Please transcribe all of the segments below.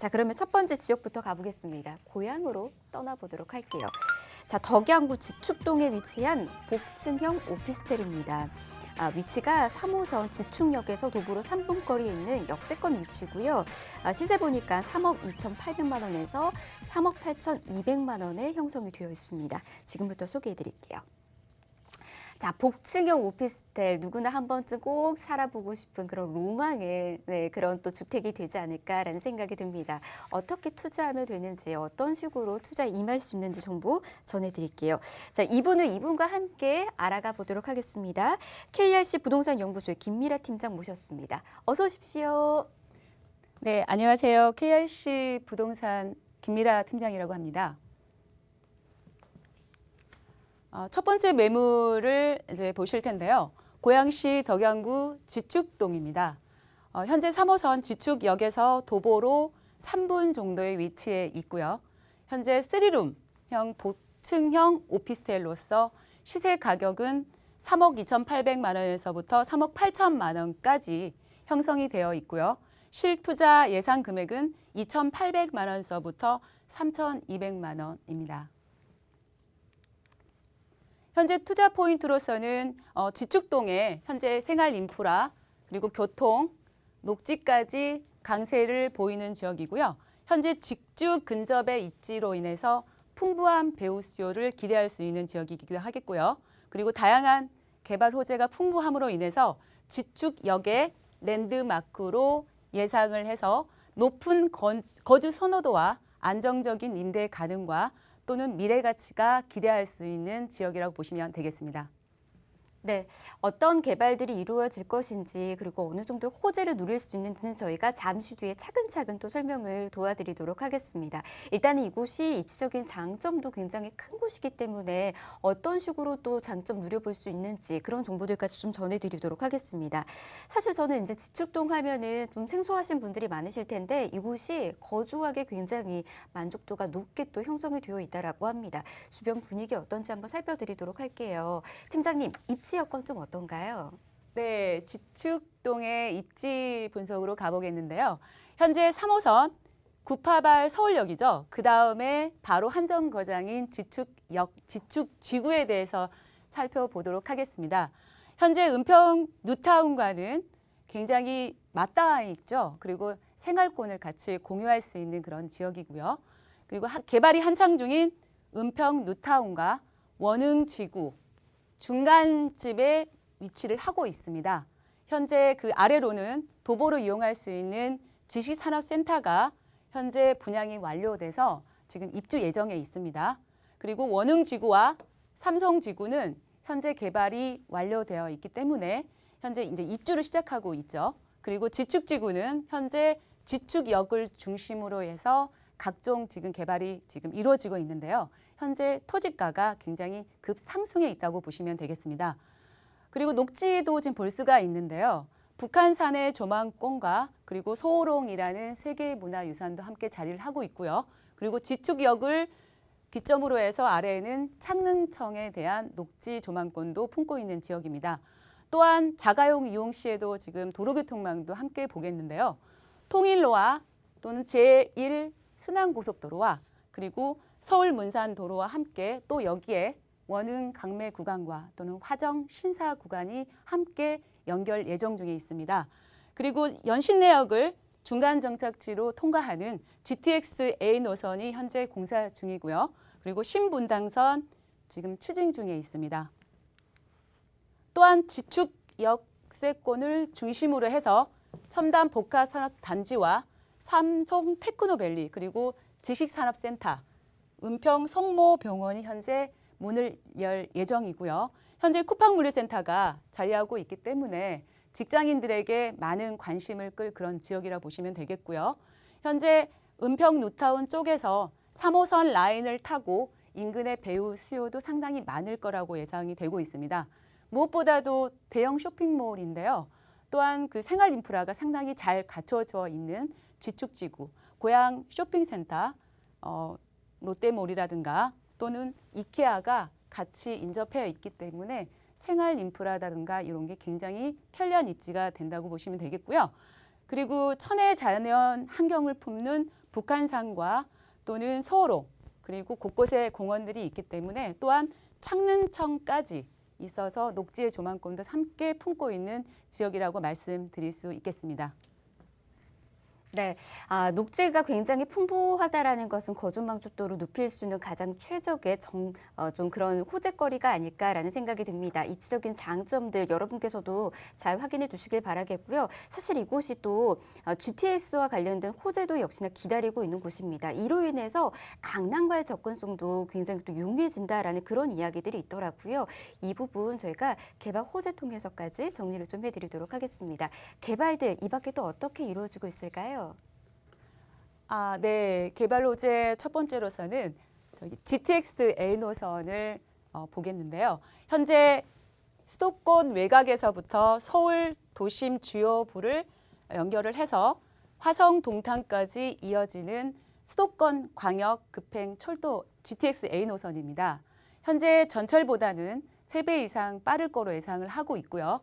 자, 그러면 첫 번째 지역부터 가보겠습니다. 고향으로 떠나보도록 할게요. 자, 덕양구 지축동에 위치한 복층형 오피스텔입니다. 아, 위치가 3호선 지축역에서 도보로 3분 거리에 있는 역세권 위치고요. 아, 시세 보니까 3억 2,800만 원에서 3억 8,200만 원에 형성이 되어 있습니다. 지금부터 소개해 드릴게요. 자, 복층형 오피스텔 누구나 한 번쯤 꼭 살아보고 싶은 그런 로망의 네, 그런 또 주택이 되지 않을까라는 생각이 듭니다. 어떻게 투자하면 되는지, 어떤 식으로 투자에 임할 수 있는지 정보 전해드릴게요. 자, 이분을 이분과 함께 알아가 보도록 하겠습니다. KRC 부동산 연구소의 김미라 팀장 모셨습니다. 어서 오십시오. 네, 안녕하세요. KRC 부동산 김미라 팀장이라고 합니다. 어, 첫 번째 매물을 이제 보실 텐데요. 고양시 덕양구 지축동입니다. 어, 현재 3호선 지축역에서 도보로 3분 정도의 위치에 있고요. 현재 3룸형 보층형 오피스텔로서 시세 가격은 3억 2,800만 원에서부터 3억 8천만 원까지 형성이 되어 있고요. 실투자 예상 금액은 2,800만 원서부터 3,200만 원입니다. 현재 투자 포인트로서는 어, 지축동에 현재 생활 인프라 그리고 교통, 녹지까지 강세를 보이는 지역이고요. 현재 직주 근접의 입지로 인해서 풍부한 배우 수요를 기대할 수 있는 지역이기도 하겠고요. 그리고 다양한 개발 호재가 풍부함으로 인해서 지축역의 랜드마크로 예상을 해서 높은 건- 거주 선호도와 안정적인 임대 가능과 또는 미래 가치가 기대할 수 있는 지역이라고 보시면 되겠습니다. 네, 어떤 개발들이 이루어질 것인지 그리고 어느 정도 호재를 누릴 수 있는지는 저희가 잠시 뒤에 차근차근 또 설명을 도와드리도록 하겠습니다. 일단은 이곳이 입지적인 장점도 굉장히 큰 곳이기 때문에 어떤 식으로 또 장점 누려볼 수 있는지 그런 정보들까지 좀 전해드리도록 하겠습니다. 사실 저는 이제 지축동 하면은 좀 생소하신 분들이 많으실 텐데 이곳이 거주하기 굉장히 만족도가 높게 또 형성이 되어 있다라고 합니다. 주변 분위기 어떤지 한번 살펴드리도록 할게요. 팀장님, 입지 여건 좀 어떤가요? 네, 지축동의 입지 분석으로 가보겠는데요. 현재 3호선 구파발 서울역이죠. 그 다음에 바로 한정거장인 지축역, 지축지구에 대해서 살펴보도록 하겠습니다. 현재 은평 뉴타운과는 굉장히 맞닿아 있죠. 그리고 생활권을 같이 공유할 수 있는 그런 지역이고요. 그리고 하- 개발이 한창 중인 은평 뉴타운과 원흥지구 중간쯤에 위치를 하고 있습니다. 현재 그 아래로는 도보로 이용할 수 있는 지식산업센터가 현재 분양이 완료돼서 지금 입주 예정에 있습니다. 그리고 원흥지구와 삼성지구는 현재 개발이 완료되어 있기 때문에 현재 이제 입주를 시작하고 있죠. 그리고 지축지구는 현재 지축역을 중심으로 해서 각종 지금 개발이 지금 이루어지고 있는데요. 현재 토지가가 굉장히 급상승해 있다고 보시면 되겠습니다. 그리고 녹지도 지금 볼 수가 있는데요. 북한산의 조망권과 그리고 소호롱이라는 세계 문화유산도 함께 자리를 하고 있고요. 그리고 지축역을 기점으로 해서 아래에는 창릉청에 대한 녹지 조망권도 품고 있는 지역입니다. 또한 자가용 이용 시에도 지금 도로교통망도 함께 보겠는데요. 통일로와 또는 제1 순환고속도로와 그리고 서울 문산 도로와 함께 또 여기에 원흥 강매 구간과 또는 화정 신사 구간이 함께 연결 예정 중에 있습니다. 그리고 연신내역을 중간 정착지로 통과하는 GTX A 노선이 현재 공사 중이고요. 그리고 신분당선 지금 추진 중에 있습니다. 또한 지축 역세권을 중심으로 해서 첨단 복합 산업 단지와 삼성 테크노밸리 그리고 지식산업센터, 은평 성모병원이 현재 문을 열 예정이고요. 현재 쿠팡물류센터가 자리하고 있기 때문에 직장인들에게 많은 관심을 끌 그런 지역이라 보시면 되겠고요. 현재 은평 누타운 쪽에서 3호선 라인을 타고 인근의 배우 수요도 상당히 많을 거라고 예상이 되고 있습니다. 무엇보다도 대형 쇼핑몰인데요. 또한 그 생활 인프라가 상당히 잘 갖춰져 있는 지축지구, 고향 쇼핑센터, 어, 롯데몰이라든가 또는 이케아가 같이 인접해 있기 때문에 생활 인프라라든가 이런 게 굉장히 편리한 입지가 된다고 보시면 되겠고요. 그리고 천혜 자연 환경을 품는 북한산과 또는 서로 그리고 곳곳에 공원들이 있기 때문에 또한 창릉청까지 있어서 녹지의 조망권도 함께 품고 있는 지역이라고 말씀드릴 수 있겠습니다. 네, 아, 녹지가 굉장히 풍부하다라는 것은 거주망족도를 높일 수 있는 가장 최적의 정, 어, 좀 그런 호재거리가 아닐까라는 생각이 듭니다. 이치적인 장점들 여러분께서도 잘 확인해 주시길 바라겠고요. 사실 이곳이 또 어, GTS와 관련된 호재도 역시나 기다리고 있는 곳입니다. 이로 인해서 강남과의 접근성도 굉장히 또 용이해진다라는 그런 이야기들이 있더라고요. 이 부분 저희가 개발 호재 통해서까지 정리를 좀 해드리도록 하겠습니다. 개발들 이 밖에 또 어떻게 이루어지고 있을까 요? 아, 네. 개발 호재 첫 번째로서는 저기 GTX A 노선을 어, 보겠는데요. 현재 수도권 외곽에서부터 서울 도심 주요부를 연결을 해서 화성 동탄까지 이어지는 수도권 광역 급행 철도 GTX A 노선입니다. 현재 전철보다는 3배 이상 빠를 거로 예상을 하고 있고요.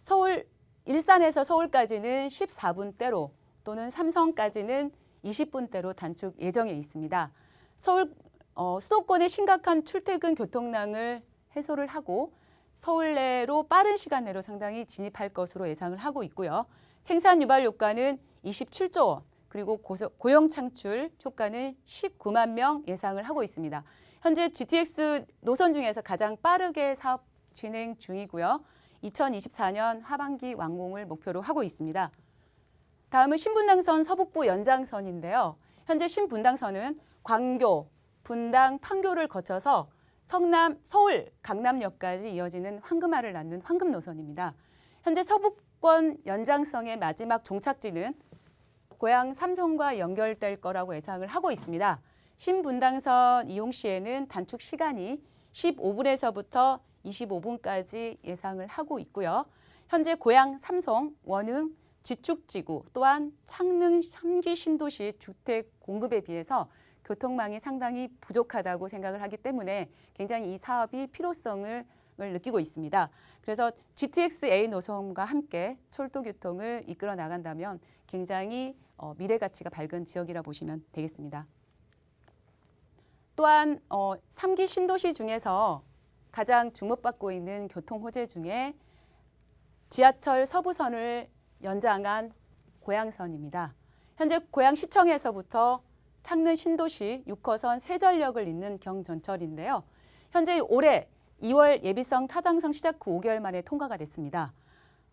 서울 일산에서 서울까지는 14분대로 또는 삼성까지는 20분대로 단축 예정에 있습니다. 서울 어, 수도권의 심각한 출퇴근 교통량을 해소를 하고 서울 내로 빠른 시간 내로 상당히 진입할 것으로 예상을 하고 있고요. 생산 유발 효과는 27조 원, 그리고 고용 창출 효과는 19만 명 예상을 하고 있습니다. 현재 GTX 노선 중에서 가장 빠르게 사업 진행 중이고요. 2024년 하반기 완공을 목표로 하고 있습니다. 다음은 신분당선 서북부 연장선인데요. 현재 신분당선은 광교, 분당, 판교를 거쳐서 성남, 서울, 강남역까지 이어지는 황금알을 낳는 황금 노선입니다. 현재 서북권 연장선의 마지막 종착지는 고향 삼성과 연결될 거라고 예상을 하고 있습니다. 신분당선 이용 시에는 단축 시간이 15분에서부터 25분까지 예상을 하고 있고요. 현재 고향 삼성, 원흥, 지축지구 또한 창릉 3기 신도시 주택 공급에 비해서 교통망이 상당히 부족하다고 생각을 하기 때문에 굉장히 이 사업이 필요성을 을 느끼고 있습니다. 그래서 GTX A 노선과 함께 철도 교통을 이끌어 나간다면 굉장히 어, 미래 가치가 밝은 지역이라 보시면 되겠습니다. 또한 어, 3기 신도시 중에서 가장 주목받고 있는 교통 호재 중에 지하철 서부선을 연장한 고양선입니다. 현재 고양시청에서부터 창릉 신도시 6호선 세전역을 잇는 경전철인데요. 현재 올해 2월 예비성 타당성 시작 후 5개월 만에 통과가 됐습니다.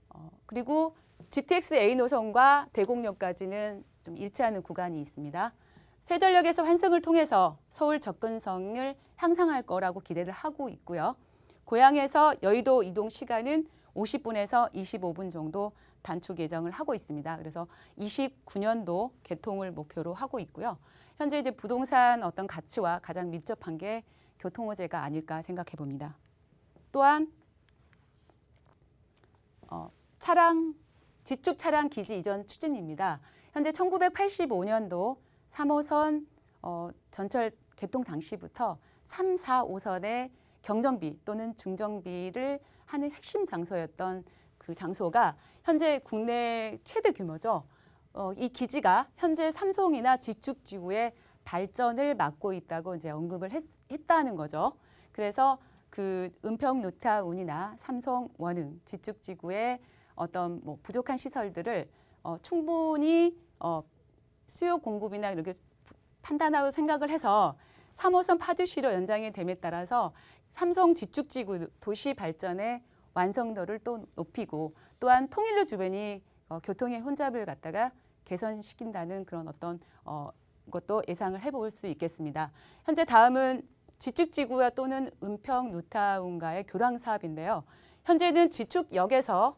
어, 그리고 GTX A 노선과 대곡역까지는 좀 일치하는 구간이 있습니다. 세전역에서 환승을 통해서 서울 접근성을 향상할 거라고 기대를 하고 있고요. 고향에서 여의도 이동 시간은 50분에서 25분 정도 단축 예정을 하고 있습니다. 그래서 29년도 개통을 목표로 하고 있고요. 현재 이제 부동산 어떤 가치와 가장 밀접한 게 교통호재가 아닐까 생각해 봅니다. 또한 어, 차량 지축 차량 기지 이전 추진입니다. 현재 1985년도 3호선 어, 전철 개통 당시부터 3, 4호선의 경정비 또는 중정비를 하는 핵심 장소였던 그 장소가 현재 국내 최대 규모죠. 어, 이 기지가 현재 삼성이나 지축 지구의 발전을 막고 있다고 이제 언급을 했, 했다는 거죠. 그래서 그 은평 누타운이나 삼성 원흥 지축 지구의 어떤 뭐 부족한 시설들을 어, 충분히 어, 수요 공급이나 이렇게 판단하고 생각을 해서 3호선 파주시로 연장이 됨에 따라서 삼성 지축지구 도시 발전의 완성도를 또 높이고 또한 통일로 주변이 어, 교통의 혼잡을 갖다가 개선시킨다는 그런 어떤 어, 것도 예상을 해볼 수 있겠습니다. 현재 다음은 지축지구와 또는 은평 누타운과의 교량 사업인데요. 현재는 지축역에서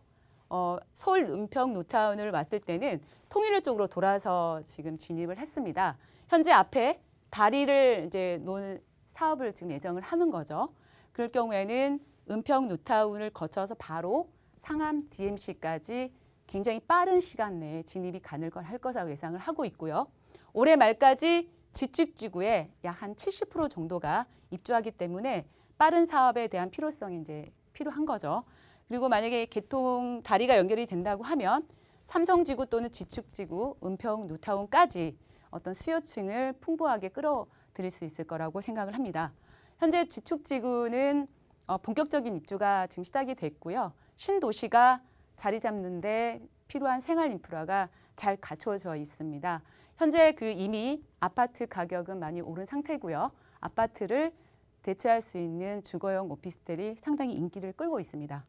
어, 서울 은평 누타운을 왔을 때는 통일로 쪽으로 돌아서 지금 진입을 했습니다. 현재 앞에 다리를 이제 놓은 사업을 지금 예정을 하는 거죠. 그럴 경우에는 은평 누타운을 거쳐서 바로 상암 DMC까지 굉장히 빠른 시간 내에 진입이 가능할 것이라고 예상을 하고 있고요. 올해 말까지 지축지구에 약한 70% 정도가 입주하기 때문에 빠른 사업에 대한 필요성이 이제 필요한 거죠. 그리고 만약에 개통 다리가 연결이 된다고 하면 삼성지구 또는 지축지구, 은평, 뉴타운까지 어떤 수요층을 풍부하게 끌어들일 수 있을 거라고 생각을 합니다. 현재 지축지구는 어, 본격적인 입주가 지금 시작이 됐고요. 신도시가 자리 잡는데 필요한 생활 인프라가 잘 갖춰져 있습니다. 현재 그 이미 아파트 가격은 많이 오른 상태고요. 아파트를 대체할 수 있는 주거용 오피스텔이 상당히 인기를 끌고 있습니다.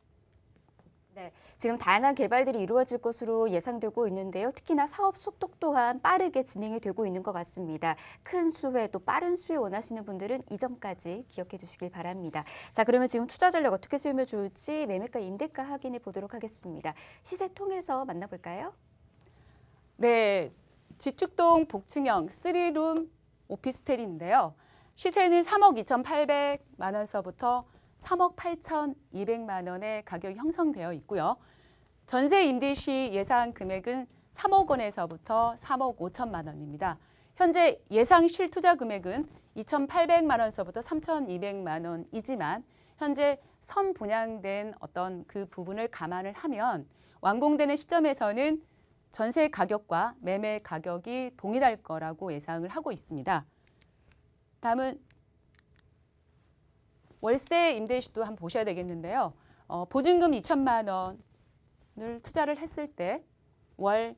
지금 다양한 개발들이 이루어질 것으로 예상되고 있는데요. 특히나 사업 속도 또한 빠르게 진행이 되고 있는 것 같습니다. 큰 수혜 또 빠른 수혜 원하시는 분들은 이 점까지 기억해 두시길 바랍니다. 자, 그러면 지금 투자 전략 어떻게 세우면 좋을지 매매가 임대가 확인해 보도록 하겠습니다. 시세 통해서 만나볼까요? 네, 지축동 복층형 3룸 오피스텔인데요. 시세는 3억 2,800만 원서부터 3억 8,200만 원의 가격이 형성되어 있고요. 전세 임대 시 예상 금액은 3억 원에서부터 3억 5천만 원입니다. 현재 예상 실투자 금액은 2,800만 원서부터 3,200만 원이지만 현재 선 분양된 어떤 그 부분을 감안을 하면 완공되는 시점에서는 전세 가격과 매매 가격이 동일할 거라고 예상을 하고 있습니다. 다음은 월세 임대 시도 한번 보셔야 되겠는데요. 어, 보증금 2천만 원을 투자를 했을 때 월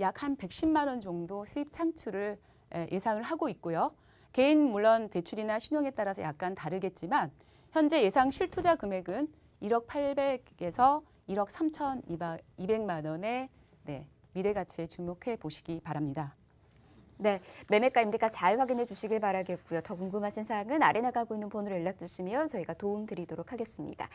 약 한 110만 원 정도 수입 창출을 에, 예상을 하고 있고요. 개인 물론 대출이나 신용에 따라서 약간 다르겠지만 현재 예상 실투자 금액은 1억 800에서 1억 3,200만 원의 네, 미래 가치에 주목해 보시기 바랍니다. 네, 매매가 임대가 잘 확인해 주시길 바라겠고요. 더 궁금하신 사항은 아래 나가고 있는 번호로 연락 주시면 저희가 도움 드리도록 하겠습니다.